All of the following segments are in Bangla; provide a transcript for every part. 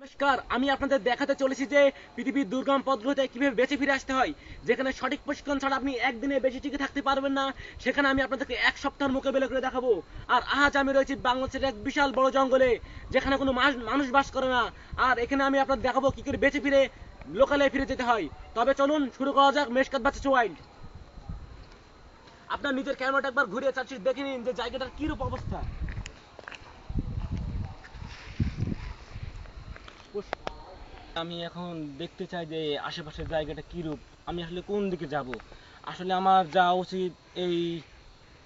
নমস্কার, আমি আপনাদের দেখাতে চলেছি যে পৃথিবীর দুর্গম পথগুলোতে কীভাবে বেঁচে ফিরে আসতে হয়। যেখানে সঠিক প্রশিক্ষণ ছাড়া আপনি একদিনে বেশি টিকে থাকতে পারবেন না, সেখানে আমি আপনাদেরকে এক সপ্তাহের মোকাবেলা করে দেখাবো। আর আজ আমি রয়েছি বাংলাদেশের এক বিশাল বড় জঙ্গলে, যেখানে কোনো মানুষ বাস করে না। আর এখানে আমি আপনাদের দেখাবো কি করে বেঁচে ফিরে লোকালে ফিরে যেতে হয়। তবে চলুন শুরু করা যাক মেশকাত বাচ্চা ওয়াইল্ড। আপনার নিজের ক্যামেরাটা একবার ঘুরিয়ে চাচ্ছি দেখে নিন যে জায়গাটার কিরূপ অবস্থা। আমি এখন দেখতে চাই যে আশেপাশের জায়গাটা কিরূপ আমি আসলে কোন দিকে যাব? আসলে আমার যাওয়া উচিত এই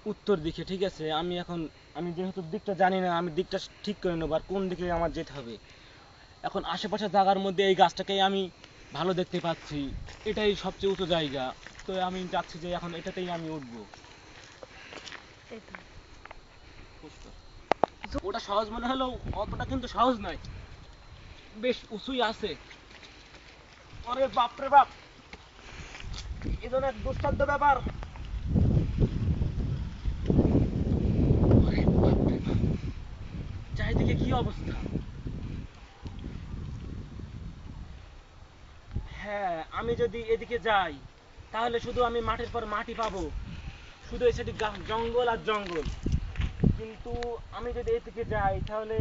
উত্তর দিকে ঠিক আছে? আমি এখন আমি যেহেতু দিকটা জানি না আমি দিকটা ঠিক করে নেব আর কোন দিকে আমার যেতে হবে। এখন আশেপাশের জায়গার মধ্যে এই গাছটাকেই আমি ভালো দেখতে পাচ্ছি। এটাই সবচেয়ে উঁচু জায়গা। তো আমি চাচ্ছি যে এখন এটাতেই আমি উঠবো। ওটা সহজ মনে হলেও অতটা কিন্তু সহজ নয়। বেশ উঁচুই আছে। আরে বাপরে বাপ। এ ধরনের দুঃসাধ্য ব্যাপার। চারিদিকে কি অবস্থা? হ্যাঁ আমি যদি এদিকে যাই, তাহলে শুধু আমি মাটির পর মাটি পাবো। শুধু সাইডে জঙ্গল আর জঙ্গল। কিন্তু আমি যদি এদিকে যাই, তাহলে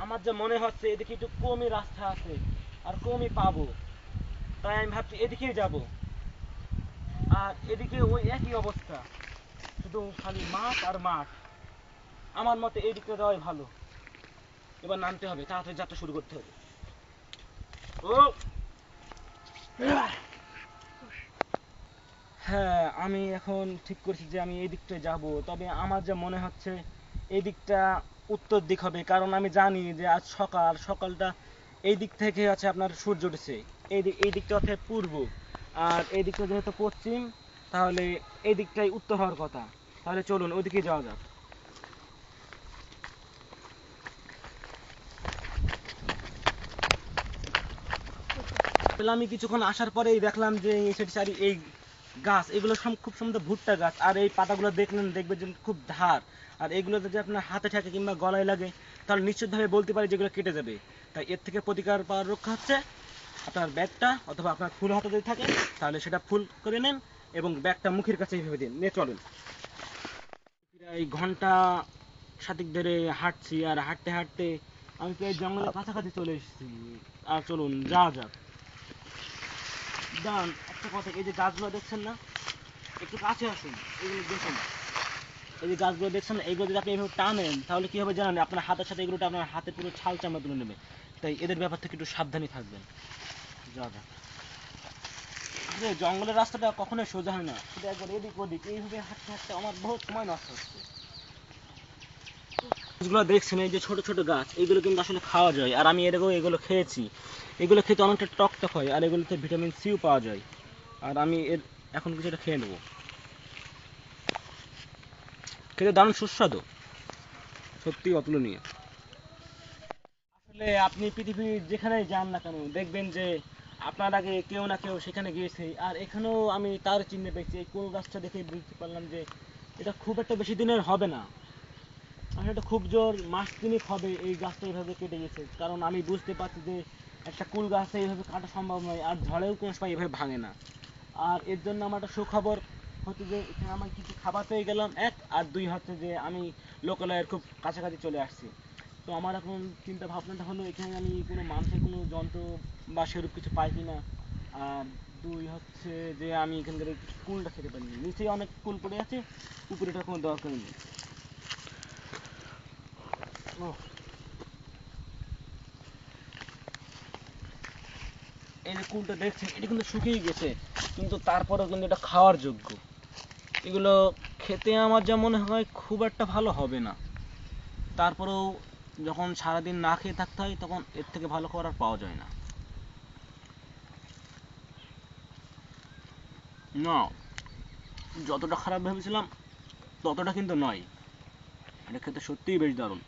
আমার যা মনে হচ্ছে, এদিকে একটু কমই রাস্তা আছে আর কমই পাবো। তাই আমি ভাবছি এদিকেই যাব। আর এদিকে ওই একই অবস্থা, শুধু খালি মাঠ আর মাঠ। আমার মতে এই দিকটা যাওয়াই ভালো। এবার নামতে হবে, তাড়াতাড়ি যাত্রা শুরু করতে হবে। ও! হ্যাঁ আমি এখন ঠিক করেছি যে আমি এই দিকটায় যাব। তবে আমার যা মনে হচ্ছে এই দিকটা উত্তর দিক হবে, কারণ আমি জানি যে আজ সকাল, সকালটা এই দিক থেকে আছে আপনার সূর্য উঠেছে। এই দিক এই দিকটা হচ্ছে পূর্ব, আর এই দিকটা যেহেতু পশ্চিম, তাহলে এই দিকটাই উত্তর হওয়ার কথা। তাহলে চলুন ওইদিকে যাওয়া যাক। আমি কিছুক্ষণ আসার পরেই দেখলাম যে এই সারি এই গাছ, এগুলো সম- খুব সুন্দর ভুট্টা গাছ। আর এই পাতাগুলো দেখলেন, দেখবেন যে খুব ধার। আর এগুলো যদি আপনার হাতে থাকে কিংবা গলায় লাগে, তাহলে নিশ্চিতভাবে বলতে পারি যেগুলো কেটে যাবে। তাই এর থেকে প্রতিকার পাওয়ার রক্ষা হচ্ছে আপনার ব্যাগটা অথবা আপনার ফুল হাতে যদি থাকে, তাহলে সেটা ফুল করে নেন এবং ব্যাগটা মুখের কাছে এইভাবে দিন। নিয়ে চলুন। প্রায় ঘণ্টা সাতিক ধরে হাঁটছি আর হাঁটতে হাঁটতে আমি প্রায় জঙ্গলের কাছাকাছি চলে এসেছি। আর চলুন, যাওয়া যাক। দাঁড়ান। একটা কথা, এই যে গাছগুলো দেখছেন না, একটু কাছে আসুন দেখুন। এই যে গাছগুলো দেখছেন না, এগুলো যদি আপনি টানেন, তাহলে কি হবে জানেন, আপনার হাতের সাথে এগুলোটা আপনার হাতে পুরো ছাল চামড়া তুলে নেবে। তাই এদের ব্যাপার থেকে একটু সাবধানী থাকবেন। জঙ্গলের রাস্তাটা কখনোই সোজা হয় না। শুধু একবার এদিক ওদিক, এইভাবে হাঁটতে হাঁটতে আমার বহুত সময় নষ্ট হচ্ছে। গাছগুলো দেখছেন, এই যে ছোট ছোট গাছ, এগুলো কিন্তু আসলে খাওয়া যায়। আর আমি এরকম এগুলো খেয়েছি। এগুলো খেতে অনেকটা টক টক হয়, আর এগুলোতে ভিটামিন সিও পাওয়া যায়। আর আমি এর এখন কিছুটা খেয়ে নেব। খেতে দারুণ সুস্বাদু। সত্যি অতুলনীয়। আসলে আপনি পৃথিবীর যেখানেই যান না কেন, দেখবেন যে আপনার আগে কেউ না কেউ সেখানে গিয়েছে। আর এখানেও আমি তার চিহ্ন পেয়েছি। এই কোল গাছটা দেখে বুঝতে পারলাম যে এটা খুব একটা বেশি দিনের হবে না। আসলে এটা খুব জোর মাস তিনেক হবে এই গাছটা এইভাবে কেটে গেছে। কারণ আমি বুঝতে পারছি যে একটা কুল গাছটা এইভাবে কাটা সম্ভব নয়, আর ঝড়েও কোনো সময় এভাবে ভাঙে না। আর এর জন্য আমার একটা সুখবর হচ্ছে যে এখানে আমার কিছু খাবার পেয়ে গেলাম, এক আর দুই হচ্ছে যে আমি লোকালয়ের খুব কাছাকাছি চলে আসছি। তো আমার এখন চিন্তা ভাবনাটা হলো, এখানে আমি কোনো মানুষের কোনো যন্ত্র বা সেরূপ কিছু পাই কিনা? আর দুই হচ্ছে যে আমি এখানকার কুলটা খেতে পারি নিচে অনেক কুল পড়ে আছে, উপরে এটার কোনো দরকার নেই। ওহ। এই যে কুলটা দেখছেন, এটা কিন্তু শুকিয়ে গেছে, কিন্তু তারপরেও কিন্তু এটা খাওয়ার যোগ্য। এগুলো খেতে আমার যা মনে হয় খুব একটা ভালো হবে না। তারপরেও যখন সারাদিন না খেয়ে থাকতে হয়, তখন এর থেকে ভালো খাবার আর পাওয়া যায় না। না, যতটা খারাপ ভেবেছিলাম, ততটা কিন্তু নয়। এটা খেতে সত্যিই বেশ দারুণ।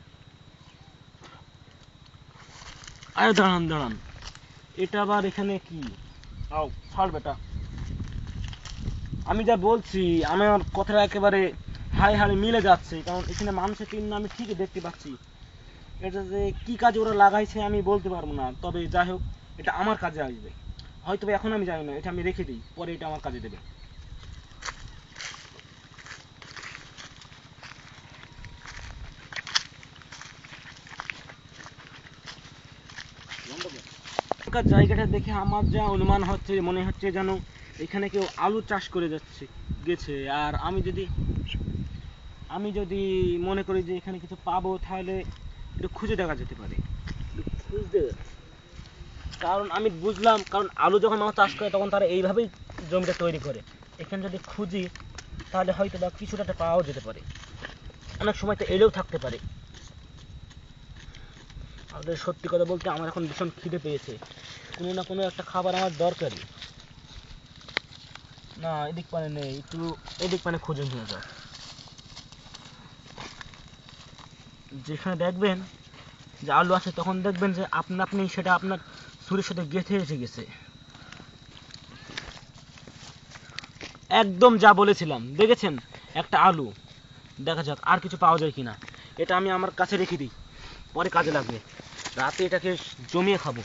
আরে দাঁড়ান দাঁড়ান। এটা আবার এখানে কি? আও, ছাড় বেটা। আমি যা বলছি, আমার কথাটা একেবারে হাড়ে হাড়ে মিলে যাচ্ছে, কারণ এখানে মানুষের চিহ্ন আমি ঠিকই দেখতে পাচ্ছি। এটা যে কি কাজে ওরা লাগাইছে আমি বলতে পারব না, তবে যাই হোক, এটা আমার কাজে আসবে। হয়তো এখন আমি জানি না, এটা আমি রেখে দিই, পরে এটা আমার কাজে দেবে। এখানকার জায়গাটা দেখে আমার যা অনুমান হচ্ছে মনে হচ্ছে যেন এখানে কেউ আলু চাষ করে যাচ্ছে গেছে। আর আমি যদি আমি যদি মনে করি যে এখানে কিছু পাবো তাহলে একটু খুঁজে দেখা যেতে পারে। খুঁজতে কারণ আমি বুঝলাম কারণ আলু যখন মানুষ চাষ করে তখন তারা এইভাবেই জমিটা তৈরি করে। এখানে যদি খুঁজি তাহলে হয়তো বা কিছুটা পাওয়াও যেতে পারে। অনেক সময় তো এলেও থাকতে পারে। আমাদের সত্যি কথা বলতে আমার এখন ভীষণ খিদে পেয়েছে। কোনো না কোনো একটা খাবার আমার দরকারি না, এদিক পানে নেই, একটু এদিক পানে খুঁজে নিয়ে যাও। যেখানে দেখবেন যে আলু আছে, তখন দেখবেন যে আপনা আপনি সেটা আপনার ছুরির সাথে গেঁথে এসে গেছে। একদম যা বলেছিলাম, দেখেছেন? একটা আলু। দেখা যাক, আর কিছু পাওয়া যায় কিনা। এটা আমি আমার কাছে রেখে দিই। পরে কাজে লাগবে। রাতে এটাকে জমিয়ে খাব।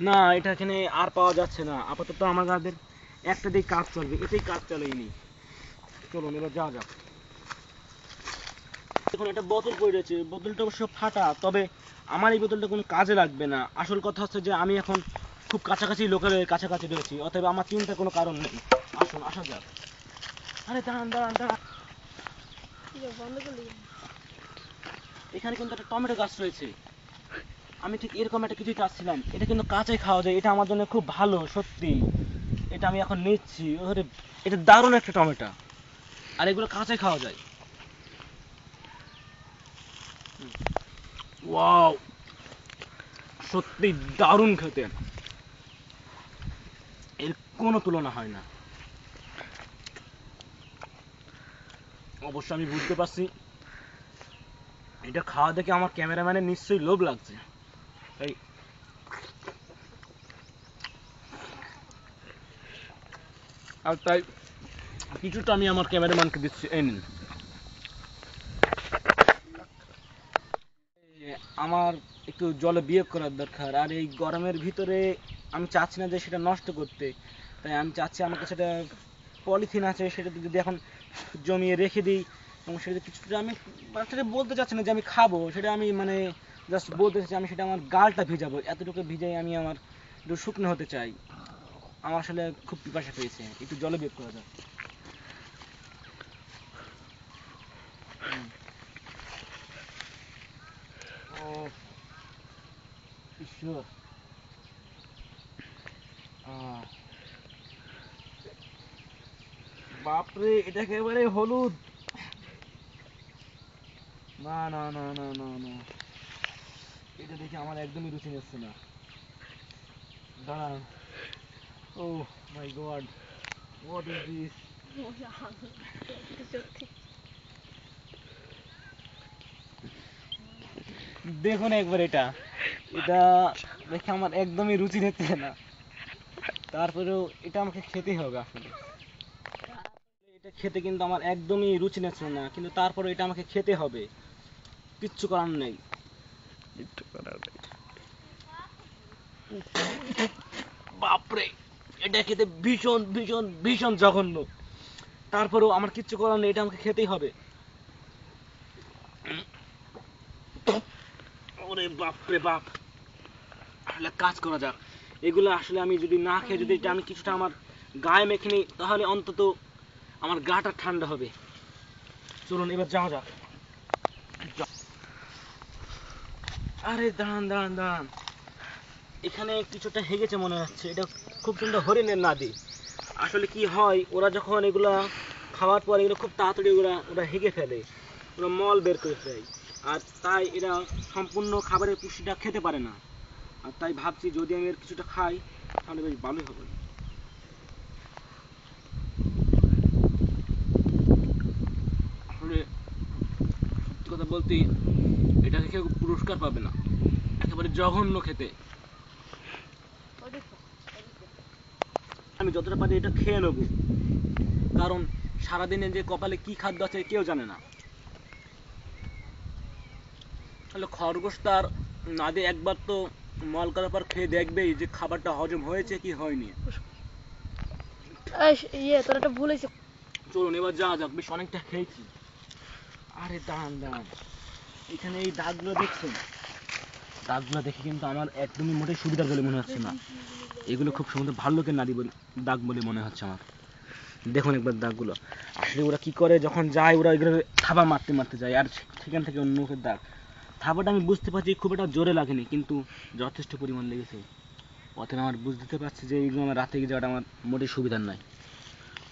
না, এটা এখানে আর পাওয়া যাচ্ছে না। আপাতত আমাদের একটা দিক কাজ চলবে, এতেই কাজ চালিয়ে নি চলুন, এবার যাওয়া যাক। দেখুন, একটা বোতল পড়ে রয়েছে। বোতলটা অবশ্য ফাটা, তবে আমার এই বোতলটা কোনো কাজে লাগবে না। আসল কথা হচ্ছে যে, আমি এখন খুব কাছাকাছি লোকের কাছাকাছি রয়েছি, অতএব আমার চিন্তার কোনো কারণ নেই। আসুন, আসা যাক। আরে, দাঁড়ান দাঁড়ান দাঁড়ান। এখানে কিন্তু একটা টমেটো গাছ রয়েছে। আমি ঠিক এরকম একটা কিছু চাচ্ছিলাম। এটা কিন্তু কাঁচাই খাওয়া যায়। এটা আমার জন্য খুব ভালো, সত্যি। এটা আমি এখন নিচ্ছি। ওরে, এটা দারুণ একটা টমেটো। আর এগুলো কাঁচাই খাওয়া যায়। ওয়াও! সত্যি দারুণ খেতে। এর কোনো তুলনা হয় না। অবশ্য আমি বুঝতে পারছি। এটা খাওয়া দেখে আমার ক্যামেরাম্যানের নিশ্চয়ই লোভ লাগছে। তাই আর তাই, কিছুটা আমি আমার ক্যামেরাম্যানকে দিচ্ছি। এই নিন। আমার একটু জলে বিয়োগ করার দরকার। আর এই গরমের ভিতরে আমি চাচ্ছি না যে সেটা নষ্ট করতে। তাই আমি চাচ্ছি আমার কাছে একটা পলিথিন আছে সেটা যদি এখন জমিয়ে রেখে দিই এবং সেটা কিছুটা আমি মানে সেটা বলতে চাচ্ছি না যে আমি খাব, সেটা আমি মানে জাস্ট বলতে চাচ্ছি আমি সেটা আমার গালটা ভিজাবো, এতটুকু ভিজাই আমি আমার একটু শুকনো হতে চাই। আমার আসলে খুব পিপাসা পেয়েছে, একটু জলে বের করা যাক। ঈশ্বর আহ। বাপরে, এটা একেবারে হলুদ। না না না না না না। এটা দেখে আমার একদমই রুচি নিচ্ছে না। দাঁড়ান। ও my god what is this দেখুন একবার এটা। এটা দেখে আমার একদমই রুচি নিচ্ছে না। তারপরেও এটা আমাকে খেতে হবে আসলে। খেতে কিন্তু আমার একদমই রুচি নিচ্ছে না কিন্তু তারপরে এটা আমাকে খেতে হবে। কিচ্ছু করার নেই। কিচ্ছু করার নেই। বাপরে এটা খেতে ভীষণ ভীষণ ভীষণ জঘন্য। তারপরেও আমার কিচ্ছু করার নেই এটা আমাকে খেতেই হবে। ওরে বাপরে বাপ। আসলে কাজ করা যাক। এগুলো আসলে আমি যদি না খেয়ে যদি এটা আমি কিছুটা আমার গায়ে মেখে নিই তাহলে অন্তত আমার গাটা ঠান্ডা হবে। চলুন এবার যাওয়া যাক। যা- আরে দাঁড়ান দাঁড়ান দাঁড়ান। এখানে কিছুটা হেগেছে মনে হচ্ছে। এটা খুব সুন্দর হরিণের নাদি। আসলে কি হয় ওরা যখন এগুলা খাওয়ার পর এগুলো খুব তাড়াতাড়ি ওরা ওরা হেগে ফেলে। ওরা মল বের করে ফেলে। আর তাই এরা সম্পূর্ণ খাবারের পুষ্টিটা খেতে পারে না। আর তাই ভাবছি যদি আমি এর কিছুটা খাই তাহলে বেশ ভালোই হবে আসলে সত্যি কথা বলতে এটাকে কেউ পুরস্কার পাবে না। একেবারে জঘন্য খেতে। আমি যতটা পারি এটা খেয়ে নেব। কারণ সারাদিনে যে কপালে কি খাদ্য আছে কেউ জানে না। তাহলে খরগোশ তার নাদে একবার তো মল করার পর খেয়ে দেখবেই যে খাবারটা হজম হয়েছে কি হয়নি। ইয়ে তোর একটা ভুল হয়েছে। চলুন এবার যাওয়া যাক বেশ অনেকটা খেয়েছি। আরে দাঁড়ান দাঁড়ান। এখানে এই দাগগুলো দেখছেন? দাগগুলো দেখে কিন্তু আমার একদমই মোটেই সুবিধা বলে মনে হচ্ছে না। এগুলো খুব সুন্দর ভাল্লুকের নারী বলে, দাগ বলে মনে হচ্ছে আমার। দেখুন একবার দাগগুলো। আসলে ওরা কি করে, যখন যায়, ওরা এগুলো থাবা মারতে মারতে যায়। আর সেখান থেকে অন্য দাগ। থাবাটা আমি বুঝতে পারছি, খুব একটা জোরে লাগেনি, কিন্তু যথেষ্ট পরিমাণ লেগেছে। অতএব আমার বুঝতে পারছি যে এইগুলো আমার রাতে যাওয়াটা আমার মোটেই সুবিধার নয়।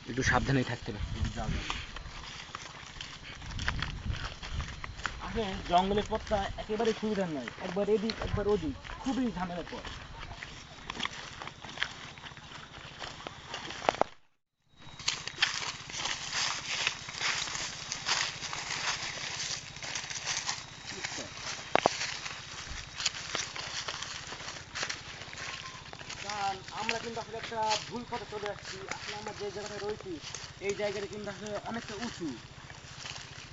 একটু সাবধানেই থাকতে হবে যাও যাও। আসলে জঙ্গলের পথটা একেবারে সুবিধার নয়। একবার এদিক, একবার ওদিক, খুবই ঝামেলার পথ। আমরা কিন্তু আসলে একটা ভুল পথে চলে আসছি। আসলে আমরা যে জায়গাটায় রয়েছি, এই জায়গাটা কিন্তু আসলে অনেকটা উঁচু।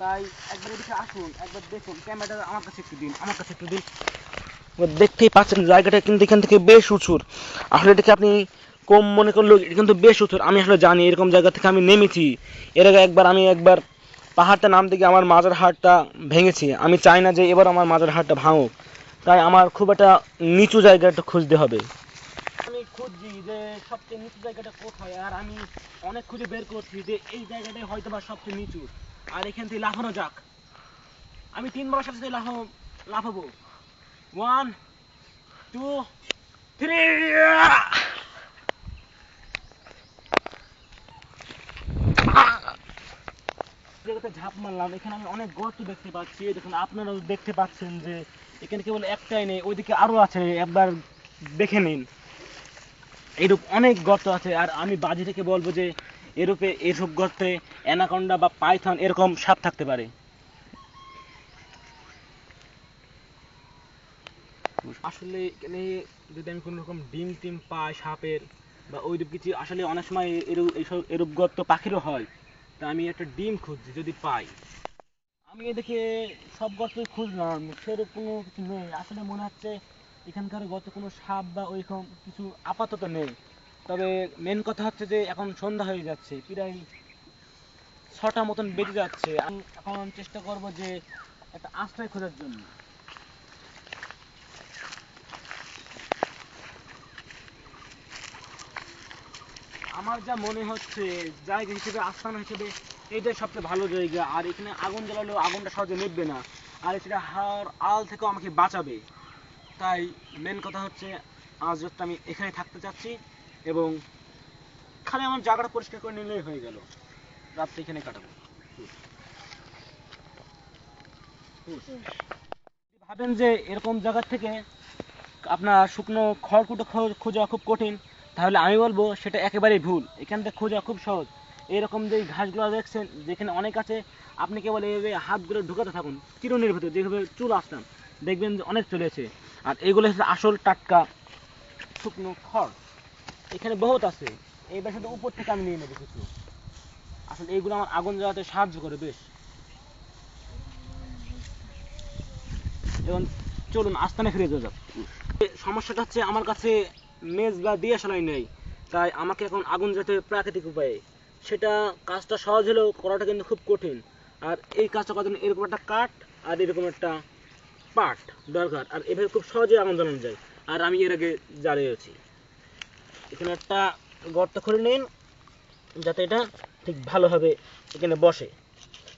তাই একবার এদিকে আসুন একবার দেখুন ক্যামেরাটা আমার কাছে একটু দিন আমার কাছে একটু দিন। দেখতেই পাচ্ছেন জায়গাটা কিন্তু এখান থেকে বেশ উঁচুর। আসলে এটাকে আপনি কম মনে করলেও এটা কিন্তু বেশ উঁচুর। আমি আসলে জানি এরকম জায়গা থেকে আমি নেমেছি। এর আগে একবার আমি একবার পাহাড়টা নাম গিয়ে আমার মাজার হাড়টা ভেঙেছি। আমি চাই না যে এবার আমার মাজার হাড়টা ভাঙুক। তাই আমার খুব একটা নিচু জায়গা একটা খুঁজতে হবে। আমি খুঁজছি যে সবচেয়ে নিচু জায়গাটা কোথায় আর আমি অনেক খুঁজে বের করছি যে এই জায়গাটাই হয়তো বা সবচেয়ে নিচু। আর এখান থেকে লাফানো যাক। আমি তিনবার সাথে সাথে লাফাবো লাফাবো। ওয়ান টু থ্রি ঝাঁপ মারলাম, এখানে আমি অনেক গর্ত দেখতে পাচ্ছি। দেখুন, আপনারাও দেখতে পাচ্ছেন যে এখানে কেবল একটাই নেই, ওইদিকে আরও আছে, একবার দেখে নিন। এরূপ অনেক গর্ত আছে, আর আমি বাজি থেকে বলব যে এরূপে এসব গর্তে অ্যানাকন্ডা বা পাইথন এরকম সাপ থাকতে পারে। আসলে এখানে যদি আমি কোনো রকম ডিম টিম পাই সাপের বা ওইরূপ কিছু আসলে অনেক সময় এরূপ এইসব এরূপ গর্ত পাখিরও হয় তা আমি একটা ডিম খুঁজছি যদি পাই। আমি এদিকে সব গর্তই খুঁজলাম সেরকম কোনো কিছু নেই। আসলে মনে হচ্ছে এখানকার গর্তে কোনো সাপ বা ওইরকম কিছু আপাতত নেই। তবে মেন কথা হচ্ছে যে এখন সন্ধ্যা হয়ে যাচ্ছে, প্রায় ছটা মতন বেজে যাচ্ছে। আমি এখন চেষ্টা করব যে একটা আশ্রয় খোঁজার জন্য। আমার যা মনে হচ্ছে, জায়গা হিসেবে, আস্থানা হিসেবে, এইটাই সবচেয়ে ভালো জায়গা। আর এখানে আগুন জ্বালালেও আগুনটা সহজে নিভবে না। আর সেটা হাওয়ার আল থেকেও আমাকে বাঁচাবে। তাই মেন কথা হচ্ছে, আজ রাতটা আমি এখানে থাকতে চাচ্ছি। এবং খালি আমার জায়গাটা পরিষ্কার করে নিলেই হয়ে গেল। রাতটা এখানে কাটাবো। ভাবেন যে এরকম জায়গা থেকে আপনার শুকনো খড়কুটো খোঁজা খুব কঠিন, তাহলে আমি বলব সেটা একেবারেই ভুল। এখান থেকে খোঁজা খুব সহজ। এরকম যে ঘাসগুলো দেখছেন, যেখানে অনেক আছে, আপনি কেবল এইভাবে হাতগুলো ঢুকাতে থাকুন, চিরুনির ভেতর, যেভাবে চুল আসতাম, দেখবেন যে অনেক চলেছে আর এগুলো হচ্ছে আসল টাটকা শুকনো খড়। এখানে বহুত আছে। এইবার শুধু উপর থেকে আমি নিয়ে নেব কিছু। আসলে এইগুলো আমার আগুন জ্বালাতে সাহায্য করে বেশ। এবং চলুন, আস্তানে ফিরে যাওয়া যাক। সমস্যাটা হচ্ছে আমার কাছে মেজ বা দিয়াশালাই নেই। তাই আমাকে এখন আগুন জ্বালাতে প্রাকৃতিক উপায়ে। সেটা কাজটা সহজ হলেও করাটা কিন্তু খুব কঠিন। আর এই কাজটা করার জন্য এরকম একটা কাঠ আর এরকম একটা পাট দরকার। আর এভাবে খুব সহজে আগুন জ্বালানো যায়। আর আমি এর আগে জ্বালিয়েছি। এখানে একটা গর্ত করে নিন, যাতে এটা ঠিক ভালোভাবে এখানে বসে।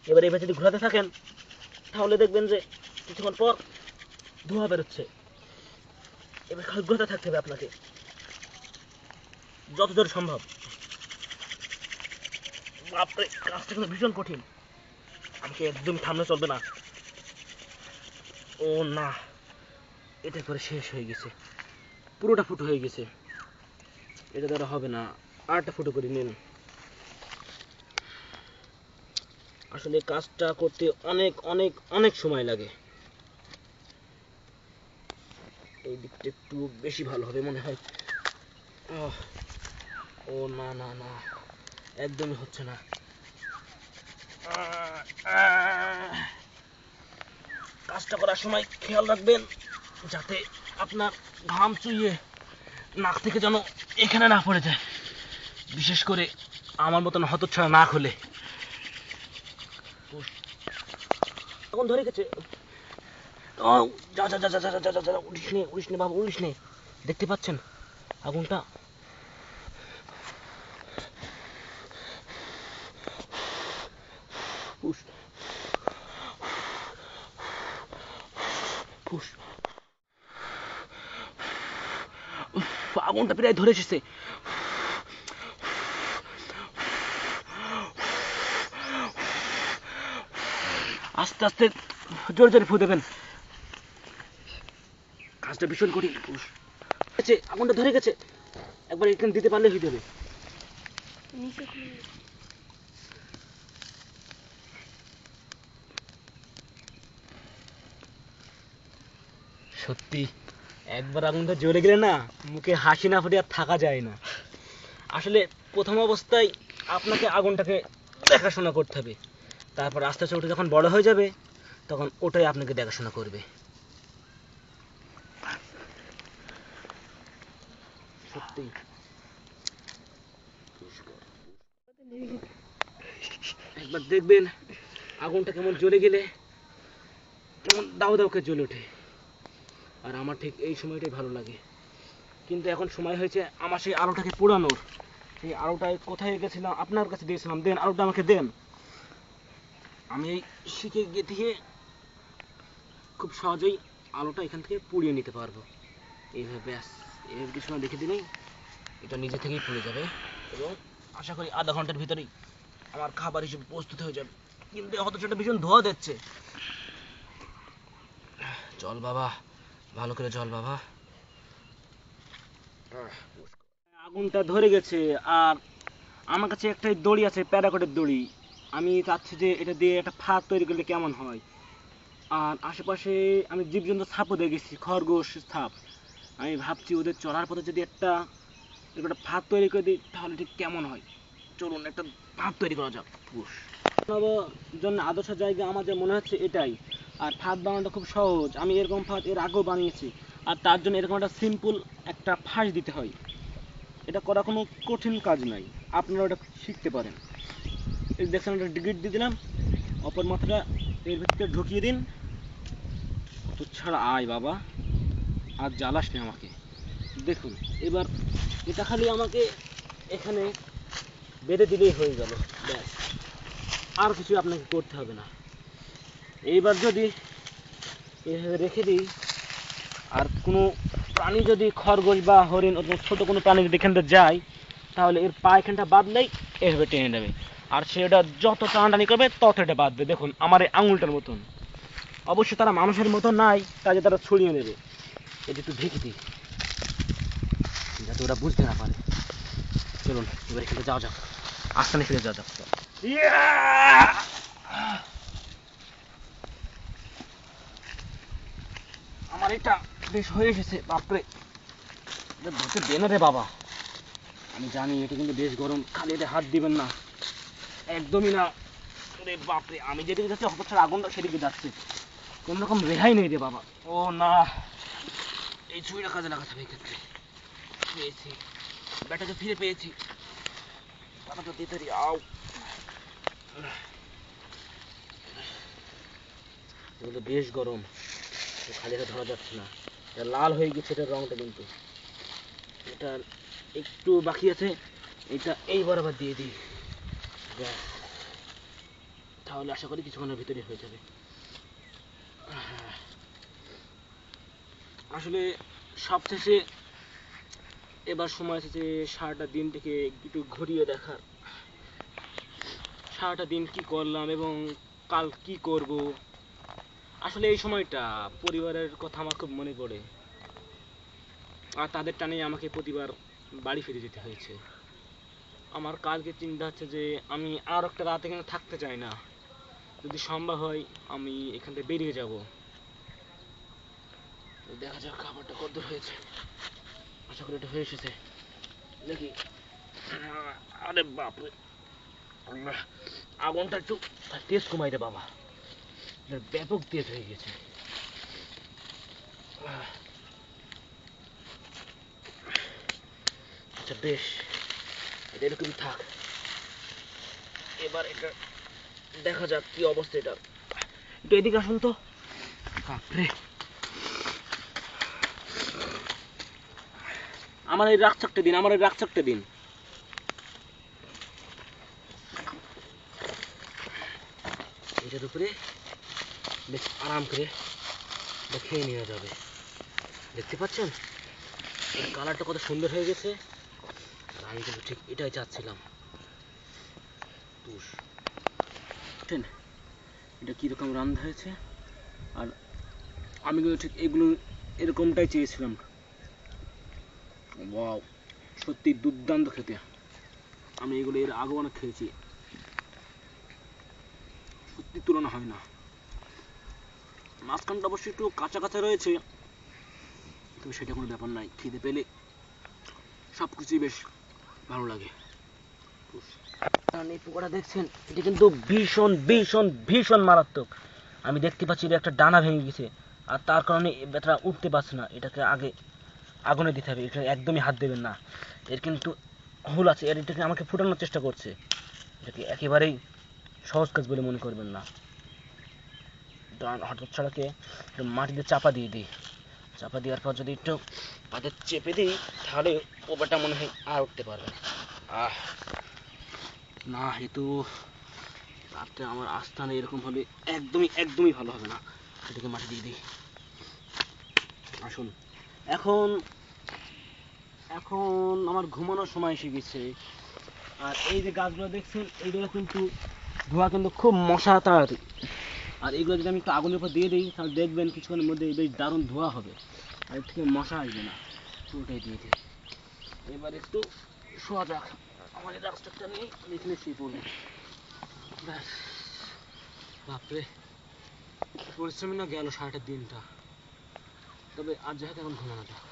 এবার এবার যদি ঘোরাতে থাকেন, তাহলে দেখবেন যে কিছুক্ষণ পর ধোঁয়া বেরোচ্ছে। এবার ঘোরাতে থাকতে হবে আপনাকে। যত সম্ভব। বাপরে, কাজটা কিন্তু ভীষণ কঠিন। আমাকে একদম থামলে চলবে না। ও না, এটা করে শেষ হয়ে গেছে। পুরোটা ফুটো হয়ে গেছে। এটা দ্বারা হবে না। আরেকটা ফুটো করে নিন। আসলে কাজটা করতে অনেক অনেক অনেক সময় লাগে। এই দিকটা একটু বেশি ভালো হবে মনে হয়। ও না না না। একদমই হচ্ছে না। কাজটা করার সময় খেয়াল রাখবেন, যাতে আপনার ঘাম চুইয়ে নাক থেকে যেন এখানে না পড়ে যায়। বিশেষ করে আমার মতন হতচ্ছাড়া না হলে। এখন ধরে গেছে? যা যা যা যা যা যা যা উড়িস নে উড়িস নে উড়িস নে। দেখতে পাচ্ছেন? আগুনটা প্রায় ধরে এসেছে। আস্তে আস্তে জোরে জোরে ফু দেবেন। কাজটা ভীষণ ফুস গেছে আগুনটা ধরে গেছে। একবার এখানে দিতে পারলে হয়ে যাবে। সত্যি একবার আগুনটা জ্বলে গেলে না মুখে হাসি না ফুটে আর থাকা যায় না। আসলে প্রথম অবস্থায় আপনাকে আগুনটাকে দেখাশোনা করতে হবে। তারপর আস্তে আস্তে ওটা যখন বড় হয়ে যাবে, তখন ওটাই আপনাকে দেখাশোনা করবে। সত্যি। একবার দেখবেন আগুনটা কেমন জ্বলে গেলে, কেমন দাও দাও করে জ্বলে ওঠে। আর আমার ঠিক এই সময়টাই ভালো লাগে। কিন্তু এখন সময় হয়েছে আমার সেই আলোটাকে পোড়ানোর। সেই আলোটায় কোথায় গেছিলাম? আপনার কাছে দিয়েছিলাম। দেন, আলোটা আমাকে দেন। আমি এই শিখে গিয়ে থেকে খুব সহজেই আলোটা এখান থেকে পুড়িয়ে নিতে পারব। এইভাবে ব্যাস এইভাবে কিছু দেখে দিলেই এটা নিজে থেকেই পুড়ে যাবে এবং আশা করি আধা ঘণ্টার ভিতরেই আমার খাবার হিসেবে প্রস্তুত হয়ে যাবে। কিন্তু হতচটা ভীষণ ধোয়া দিচ্ছে। চল বাবা। ভালো করে চল বাবা। আগুনটা ধরে গেছে, আর আমার কাছে একটাই দড়ি আছে, প্যারাকটের দড়ি। আমি চাচ্ছি যে এটা দিয়ে একটা ফাঁদ তৈরি করলে কেমন হয়। আর আশেপাশে আমি জীবজন্তু সাপও দেখেছি খরগোশ, সাপ। আমি ভাবছি ওদের চলার পথে যদি একটা একটা ফাঁদ তৈরি করে দিই, তাহলে ঠিক কেমন হয়? চলুন, একটা ফাঁদ তৈরি করা যাক। জন্য আদর্শ জায়গা আমার যা মনে হচ্ছে এটাই। আর ফাঁদ বানানোটা খুব সহজ। আমি এরকম ফাঁদ এর আগেও বানিয়েছি। আর তার জন্য এরকম একটা সিম্পল একটা ফাঁস দিতে হয়। এটা করা কোনো কঠিন কাজ নাই আপনারা ওটা শিখতে পারেন। দেখছেন, একটা ডিগিট দিয়ে দিলাম। অপর মাথাটা এর ভিতরে ঢুকিয়ে দিন। তো ছাড়া আয় বাবা। আর জ্বালাস না আমাকে। দেখুন, এবার এটা খালি আমাকে এখানে বেঁধে দিলেই হয়ে গেল। ব্যাস। আর কিছু আপনাকে করতে হবে না। এইবার যদি এভাবে রেখে দিই, আর কোনো প্রাণী যদি খরগোশ বা হরিণ অথবা ছোট কোনো প্রাণী যদি এখান থেকে যায়, তাহলে এর পা এখানটা বাঁধলেই এভাবে টেনে নেবে। আর সেটা যত টানাটানি করবে, তত এটা বাঁধবে। দেখুন, আমার এই আঙুলটার মতন। অবশ্যই তারা মানুষের মতো নাই কাজে তারা ছড়িয়ে নেবে। এটা একটু ঢেকে দিই। যাতে ওরা বুঝতে না পারে। চলুন, এবার এখানে যাওয়া যাক। আস্তানে ফিরে যাওয়া যাক। বেশ হয়ে এসেছে, বাপরে। এটা ধরতে দে রে বাবা। আমি জানি এটা কিন্তু বেশ গরম হাত দিবেন না। একদমই না। রে বাপরে, আমি যেদিকে যাচ্ছি আগুনটা সেদিকে যাচ্ছে। রকম রেহাই নেই রে বাবা। ও না। এই ছুরিটা কাজে লাগাতে হবে পেয়েছি। ব্যাটাকে ফিরে পেয়েছি। তাড়াতাড়ি আও বেশ গরম। খালি হাতে ধরা যাচ্ছে না। এটা লাল হয়ে গেছে, এটার রংটা কিন্তু। এটা একটু বাকি আছে, এটা এইবার আবার দিয়ে দিই। তাহলে আশা করি কিছুক্ষণের ভিতরে হয়ে যাবে। আসলে সবশেষে এবার সময় এসেছে সারাটা দিন থেকে একটু ঘুরিয়ে দেখার। সারাটা দিন কি করলাম এবং কাল কি করব? আসলে এই সময়টা পরিবারের কথা আমার খুব মনে পড়ে। আর তাদের টানে আমাকে প্রতিবার বাড়ি ফিরে যেতে হয়েছে। আমার কালকে চিন্তা হচ্ছে যে আমি আর একটা রাত এখানে থাকতে চাই না। যদি সম্ভব হয় আমি এখান থেকে বেরিয়ে যাব। দেখা যাক খাবারটা কদ্দূর হয়েছে। আশা করি এটা হয়ে এসেছে। দেখি। আরে বাপরে। আগুনটা একটু তেজ কমাই রে বাবা। এটা ব্যাপক তেজ হয়ে গেছে। আচ্ছা বেশ। এটা এরকমই থাক। এবার এটা দেখা যাক কি অবস্থা এটা একটু এদিকে আসুন তো। বাপরে। আমার এই রাগ রাকচাকটা দিন, আমার এই রাগ রাকচাকটা দিন। এটার উপরে বেশ আরাম করে এটা নেওয়া যাবে। দেখতে পাচ্ছেন? কালারটা কত সুন্দর হয়ে গেছে। আর আমি কিন্তু ঠিক এটাই চাচ্ছিলাম। এটা কীরকম রান্না হয়েছে। আর আমি কিন্তু ঠিক এগুলো এরকমটাই চেয়েছিলাম। ওয়াও, সত্যি দুর্দান্ত খেতে। আমি এগুলো এর আগে অনেক খেয়েছি। সত্যি তুলনা হয় না। মাঝখানটা অবশ্যই একটু কাঁচা কাঁচা রয়েছে। তবে সেটা কোনো ব্যাপার নাই খিদে পেলে সব কিছুই বেশ ভালো লাগে। কারণ এই পোকাটা দেখছেন, এটা কিন্তু ভীষণ ভীষণ ভীষণ মারাত্মক। আমি দেখতে পাচ্ছি এটা একটা ডানা ভেঙে গেছে, আর তার কারণে এটা উঠতে পারছে না। এটাকে আগে আগুনে দিতে হবে, এটা একদমই হাত দেবেন না। এর কিন্তু হুল আছে, এর এটাকে আমাকে ফুটানোর চেষ্টা করছে। এটাকে একেবারেই সহজ কাজ বলে মনে করবেন না। হঠাৎ ছাড়াকে মাটিতে চাপা দিয়ে দিই। চাপা দেওয়ার পর যদি একটু পাতে চেপে দিই, তাহলে ওপারটা মনে হয় আর উঠতে পারবে। আহ, না, এ তো রাত্রে আমার আস্থানে এরকম হবে একদমই একদমই ভালো হবে না। এটাকে মাটি দিয়ে দিই। আসুন এখন এখন আমার ঘুমানোর সময় এসে গেছে। আর এই যে গাছগুলো দেখছেন, এইগুলো কিন্তু ধোয়া কিন্তু খুব মশা তাড়াতাড়ি। আর এগুলো যদি আমি একটু আগুনের উপর দিয়ে দিই তাহলে দেখবেন কিছুক্ষণের মধ্যে বেশ দারুণ ধোয়া হবে। আর এর থেকে মশা আসবে না। পুরোটাই দিয়ে দিই। এবার একটু শোয়া যাক। এই রাস্তাটা নিয়ে এখানে শুয়ে পড়ব। ব্যাস বাপরে। পরিশ্রমী না গেল সারাটা দিনটা। তবে আর যাই হোক এখন ঘুমানো যাক।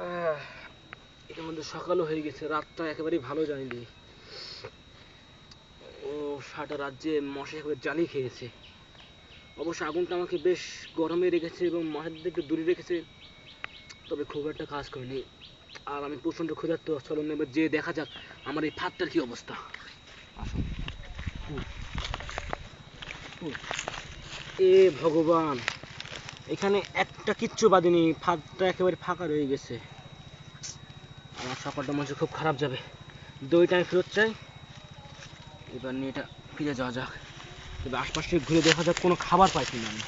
আহ, এটার মধ্যে সকালও হয়ে গেছে রাতটা একেবারেই ভালো যায়নি। ও সারাটা রাজ্যে মশা একেবারে জ্বালিয়ে খেয়েছে। অবশ্য আগুনটা আমাকে বেশ গরমে রেখেছে এবং মশার একটু দূরে রেখেছে, তবে খুব একটা কাজ করেনি। আর আমি প্রচণ্ড ক্ষুধার্ত, চলুন এবার যে দেখা যাক আমার এই ফাঁদটার কি অবস্থা। এ ভগবান, এখানে একটা কিচ্ছু বাদিনি ফাঁদটা একেবারে ফাঁকা রয়ে গেছে। আমার সকালটা মনে খুব খারাপ যাবে। দইটা আমি ফেরত চাই। এবার নিয়ে এটা ফিরে যাওয়া যাক। এবার আশপাশে ঘুরে দেখা যাক কোনো খাবার পাই কিনা আমি।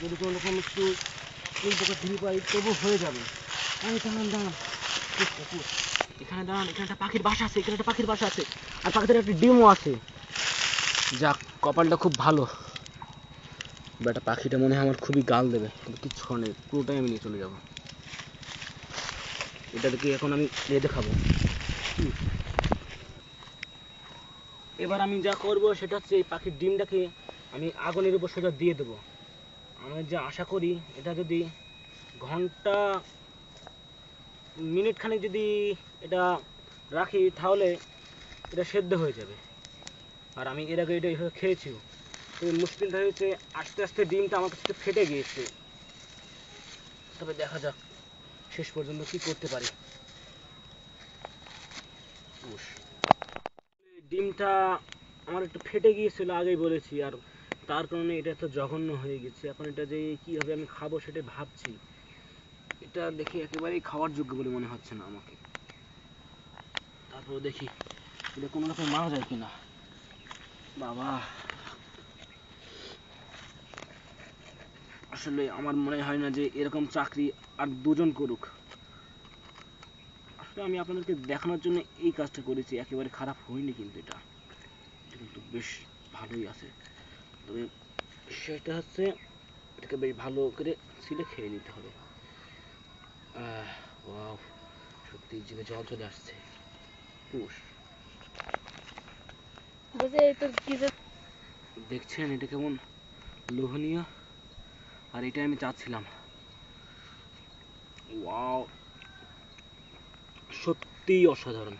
যদি কোনো রকম একটু ফুল পোকা ঢিল পাই তবু হয়ে যাবে। আমি দাঁড়ান দাঁড়ান। এখানে দাঁড়ান, এখানে একটা পাখির বাসা আছে, এখানে একটা পাখির বাসা আছে। আর পাখিদের একটা ডিমও আছে। যাক, কপালটা খুব ভালো। বেটা পাখিটা মনে হয় আমার খুবই গাল দেবে। কিন্তু কিচ্ছু নেই, পুরোটাই আমি নিয়ে চলে যাব। এটাকে এখন আমি রেঁধে খাব এবার আমি যা করব সেটা হচ্ছে এই পাখির ডিমটাকে আমি আগুনের উপর সোজা দিয়ে দেবো। আমি যা আশা করি, এটা যদি ঘণ্টা মিনিট খানেক যদি এটা রাখি, তাহলে এটা সেদ্ধ হয়ে যাবে। আর আমি এর আগে এটা এইভাবে খেয়েছিও তবে মুশকিলটা হয়েছে আস্তে আস্তে ডিমটা আমার কাছে ফেটে গিয়েছে। তবে দেখা যাক শেষ পর্যন্ত কি করতে পারি। উস। ডিমটা আমার একটু ফেটে গিয়েছিল আগেই বলেছি, আর তার কারণে এটা তো জঘন্য হয়ে গেছে। এখন এটা যে কীভাবে আমি খাব সেটাই ভাবছি। এটা দেখে একেবারেই খাওয়ার যোগ্য বলে মনে হচ্ছে না আমাকে। তারপর দেখি, এটা কোনো রকম মারা যায় কিনা। বাবা! আসলে আমার মনে হয় না যে এরকম চাকরি আর দুজন করুক। আসলে আমি আপনাদেরকে দেখানোর জন্য এই কাজটা করেছি। একেবারে খারাপ হয়নি কিন্তু এটা। কিন্তু বেশ ভালোই আছে। তবে সেটা হচ্ছে এটাকে বেশ ভালো করে ছিলে খেয়ে নিতে হবে। সত্যি জিভে জল চলে আসছে। দেখছেন এটা কেমন লোভনীয়? আর এটা আমি চাচ্ছিলাম। ওয়াও। সত্যিই অসাধারণ।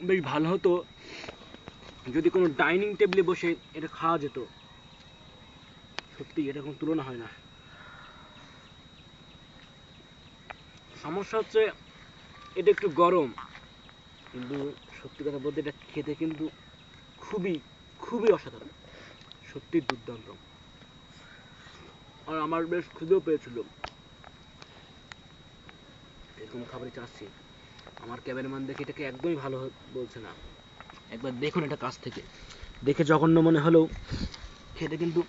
বেশ ভালো হতো যদি কোনো ডাইনিং টেবিলে বসে এটা খাওয়া যেত। সত্যি এটা কোনো তুলনা হয় না। সমস্যা হচ্ছে এটা একটু গরম, কিন্তু সত্যি কথা বলতে এটা খেতে কিন্তু খুবই খুবই অসাধারণ। সত্যি দুর্দান্ত। আর আমার বেশ ক্ষুদেও পেয়েছিল। এরকম খাবারই চাচ্ছি আমার ক্যামেরাম্যান দেখে এটাকে একদমই ভালো বলছে না। একবার দেখুন এটা কাছ থেকে। দেখে জঘন্য মনে হলেও খেতে কিন্তু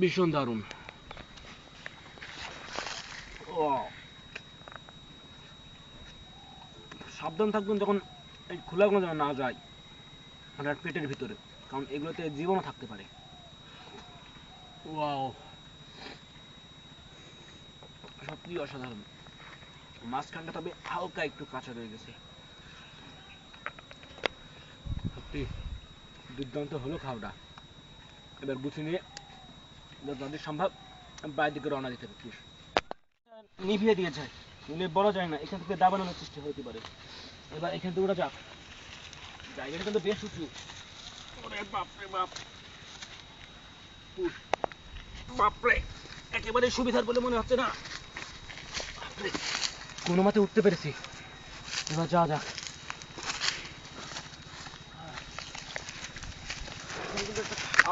ভীষণ দারুণ। সাবধান থাকবেন যখন এই খোলাগুলো যেন না যায় আপনার পেটের ভিতরে। কারণ এগুলোতে জীবনও থাকতে পারে। ওয়াও। সত্যি অসাধারণ। মাঝখানটা তবে হালকা একটু কাঁচা রয়ে গেছে। সত্যি, দুর্দান্ত হলো খাওয়াটা। এবার গুছি নিয়ে যদি সম্ভব বাইরের দিকে রওনা দিতে হবে নিভিয়ে দিয়েছে নিলে বলা যায় না, এখান থেকে দাবানোর চেষ্টা হতে পারে। এবার এখান থেকে ওরা যাক। জায়গাটা কিন্তু বেশ উঁচু। ওরে বাপরে বাপ। বাপরে, একেবারে সুবিধার বলে মনে হচ্ছে না। কোনো মতে উঠতে পেরেছি। এবার যা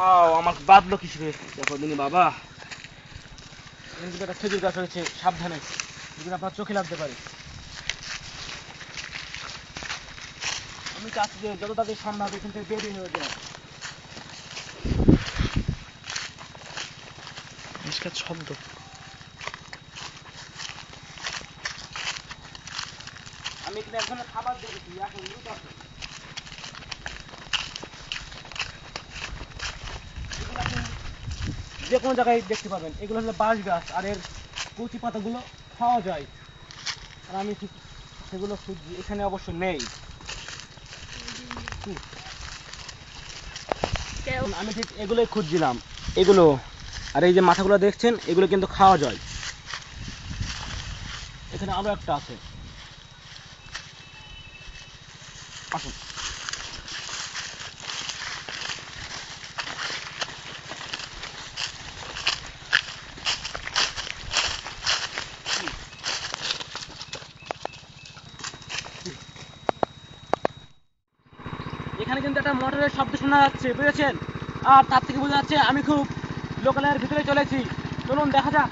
আও, আমার কিছু দেখো বাবা। একটা খেজুর গাছ সাবধানে। যদি আপনার চোখে লাগতে পারে। আমি চাচ্ছি যে যত তাদের সম্ভব এখান থেকে বেরিয়ে হয়ে যায় শব্দ আমি এখানে এক ধরনের যে কোনো জায়গায় দেখতে পাবেন। এগুলো হলো বাঁশ গাছ, আর এর কচি পাতাগুলো খাওয়া যায়। আর আমি সেগুলো খুঁজছি, এখানে অবশ্য নেই। আমি ঠিক এগুলোই খুঁজছিলাম। এগুলো, আর এই যে মাথাগুলো দেখছেন, এগুলো কিন্তু খাওয়া যায়। এখানে আরও একটা আছে আসুন এখানে কিন্তু একটা মোটরের যাচ্ছে বুঝেছেন আর তার থেকে বোঝা যাচ্ছে আমি খুব লোকালয়ের ভিতরে চলেছি। চলুন, দেখা যাক।